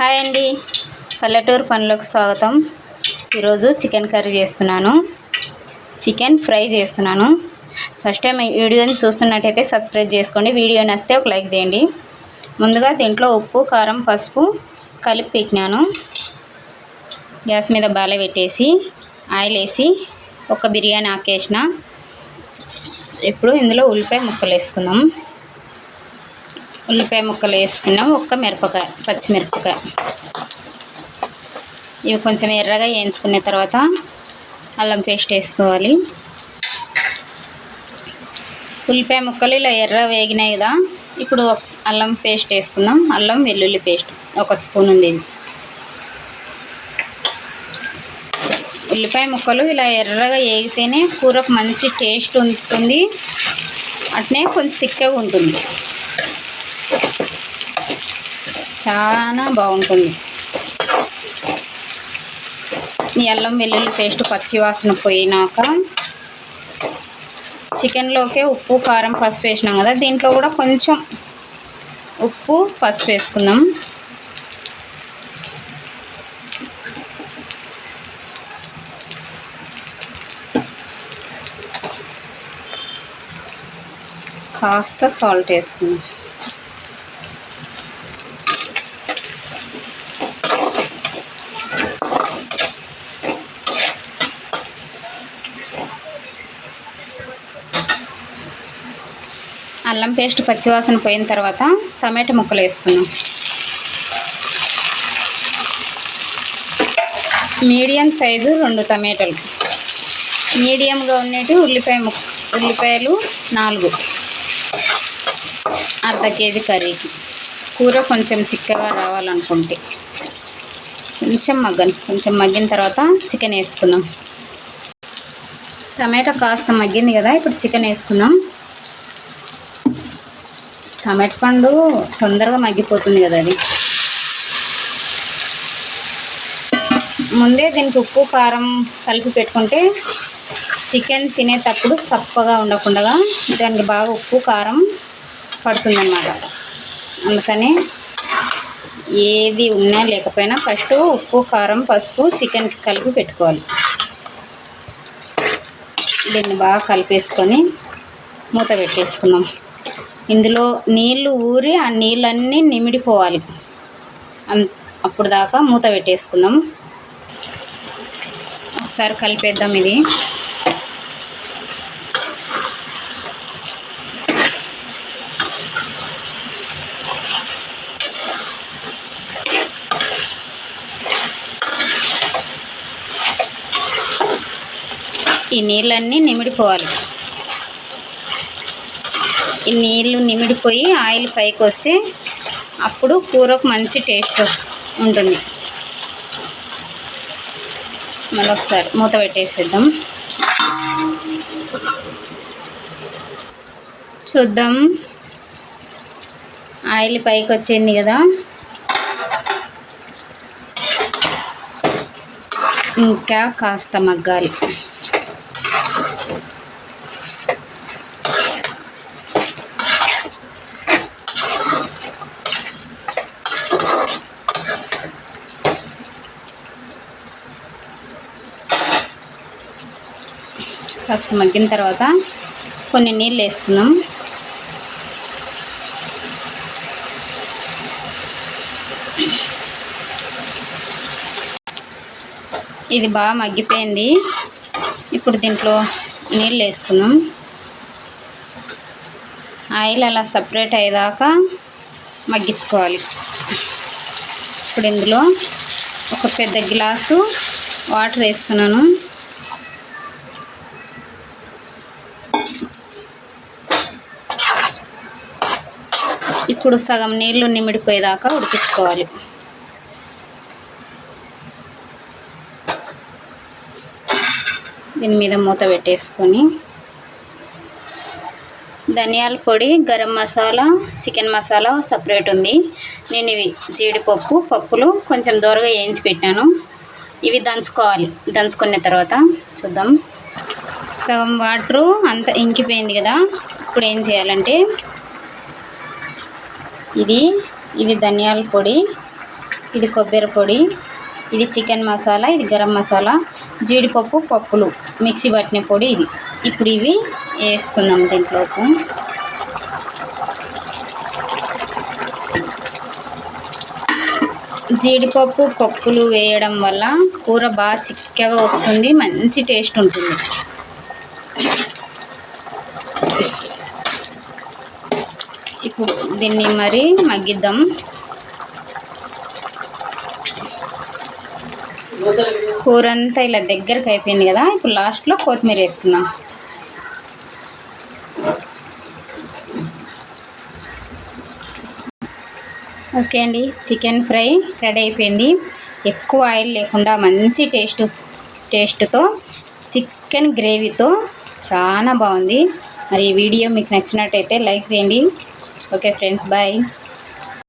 Hi అండి. పల్లెటూరు పనులకు స్వాగతం. ఈరోజు చికెన్ కర్రీ చేస్తున్నాను. చికెన్ ఫ్రై చేస్తున్నాను. ఫస్ట్ టైం వీడియోని చూస్తున్నట్టయితే సబ్స్క్రైబ్ చేసుకోండి. వీడియో నచ్చితే ఒక లైక్ చేయండి. ముందుగా దీంట్లో ఉప్పు కారం పసుపు కలిపి పెట్టినాను. గ్యాస్ మీద బాల పెట్టేసి ఆయిల్ వేసి ఒక బిర్యానీ ఆకేసిన. ఇప్పుడు ఇందులో ఉల్లిపాయ ముక్కలు వేసుకుందాం. ఉల్లిపాయ ముక్కలు వేసుకున్నాం. ఒక్క మిరపకాయ పచ్చిమిరపకాయ. ఇవి కొంచెం ఎర్రగా వేయించుకున్న తర్వాత అల్లం పేస్ట్ వేసుకోవాలి. ఉల్లిపాయ ముక్కలు ఇలా ఎర్ర వేగినాయి కదా ఇప్పుడు అల్లం పేస్ట్ వేసుకుందాం అల్లం వెల్లుల్లి పేస్ట్ ఒక స్పూన్ ఉంది. ఉల్లిపాయ ముక్కలు ఇలా ఎర్రగా వేగితేనే కూరకు మంచి టేస్ట్ ఉంటుంది. అట్నే కొంచెం చిక్కగా ఉంటుంది. చాలా బాగుంటుంది. ఈ అల్లం వెల్లుల్లి పేస్ట్ పచ్చి వాసన పోయినాక చికెన్లోకే ఉప్పు కారం పసుపు వేసినాం కదా దీంట్లో కూడా కొంచెం ఉప్పు పసుపు వేసుకుందాం. కాస్త సాల్ట్ వేసుకుందాం. అల్లం పేస్ట్ పచ్చివాసన పోయిన తర్వాత టమాటా ముక్కలు వేసుకున్నాం మీడియం సైజు రెండు టమాటాలు. మీడియంగా ఉండేటి ఉల్లిపాయ ముక్క ఉల్లిపాయలు నాలుగు. అర్ధ కేజీ కర్రీకి. కూర కొంచెం చిక్కగా రావాలనుకుంటే. కొంచెం మగ్గను కొంచెం మగ్గిన తర్వాత చికెన్ వేసుకున్నాం టమాటా కాస్త మగ్గింది కదా ఇప్పుడు చికెన్ వేసుకున్నాం టమాటా పండు తొందరగా మగ్గిపోతుంది కదా అది. ముందే దీనికి ఉప్పు కారం కలిపి పెట్టుకుంటే చికెన్ తినేటప్పుడు తప్పగా ఉండకుండా దానికి బాగా ఉప్పు కారం పడుతుందన్నమాట. అందుకని ఏది ఉన్నా లేకపోయినా ఫస్ట్ ఉప్పు కారం పసుపు చికెన్కి కలిపి పెట్టుకోవాలి. దీన్ని బాగా కలిపేసుకొని మూత పెట్టేసుకుందాం. ఇందులో నీళ్ళు ఊరి ఆ నీళ్ళన్నీ నిమిడిపోవాలి. అప్పుడు దాకా మూత పెట్టేసుకుందాం. ఒకసారి కలిపేద్దాం ఇది. ఈ నీళ్ళన్నీ నిమిడిపోవాలి. ఈ నీళ్ళు నిమిడిపోయి ఆయిల్ పైకి వస్తే అప్పుడు కూరకు మంచి టేస్ట్ ఉంటుంది. మళ్ళీ ఒకసారి మూత పెట్టేసేద్దాం. చూద్దాం. ఆయిల్ పైకి వచ్చింది కదా. ఇంకా కాస్త మగ్గాలి. కాస్త మగ్గిన తర్వాత కొన్ని నీళ్ళు వేస్తున్నాం ఇది బాగా మగ్గిపోయింది. ఇప్పుడు దీంట్లో నీళ్ళు వేసుకున్నాం ఆయిల్ అలా సపరేట్ అయ్యేదాకా మగ్గించుకోవాలి. ఇప్పుడు ఇందులో ఒక పెద్ద గ్లాసు వాటర్ వేస్తున్నాను ఇప్పుడు సగం నీళ్ళు నిమిడిపోయేదాకా ఉడికించుకోవాలి. దీని మీద మూత పెట్టేసుకొని ధనియాల పొడి గరం మసాలా చికెన్ మసాలా సపరేట్ ఉంది. నేను ఇవి జీడిపప్పు పప్పులు కొంచెం దూరగా వేయించి పెట్టాను. ఇవి దంచుకోవాలి. దంచుకున్న తర్వాత చూద్దాం. సగం వాటరు అంత ఇంకిపోయింది కదా. ఇప్పుడు ఏం చేయాలంటే ఇది ఇది ధనియాల పొడి ఇది కొబ్బరి పొడి ఇది చికెన్ మసాలా ఇది గరం మసాలా జీడిపప్పు పప్పులు మిక్సీ పట్టిన పొడి ఇది. ఇప్పుడు ఇవి వేసుకుందాం దీంట్లోకి. జీడిపప్పు పప్పులు వేయడం వల్ల కూర బాగా చిక్కగా వస్తుంది మంచి టేస్ట్ ఉంటుంది. ఇప్పుడు దీన్ని మరి మగ్గిద్దాం. కూర అంతా ఇలా దగ్గరకు అయిపోయింది కదా ఇప్పుడు లాస్ట్లో కొత్తిమీర వేస్తున్నాం ఓకే అండి చికెన్ ఫ్రై రెడీ అయిపోయింది. ఎక్కువ ఆయిల్ లేకుండా మంచి టేస్ట్ టేస్ట్తో చికెన్ గ్రేవీతో చాలా బాగుంది. మరి ఈ వీడియో మీకు నచ్చినట్టయితే లైక్ చేయండి. Okay friends bye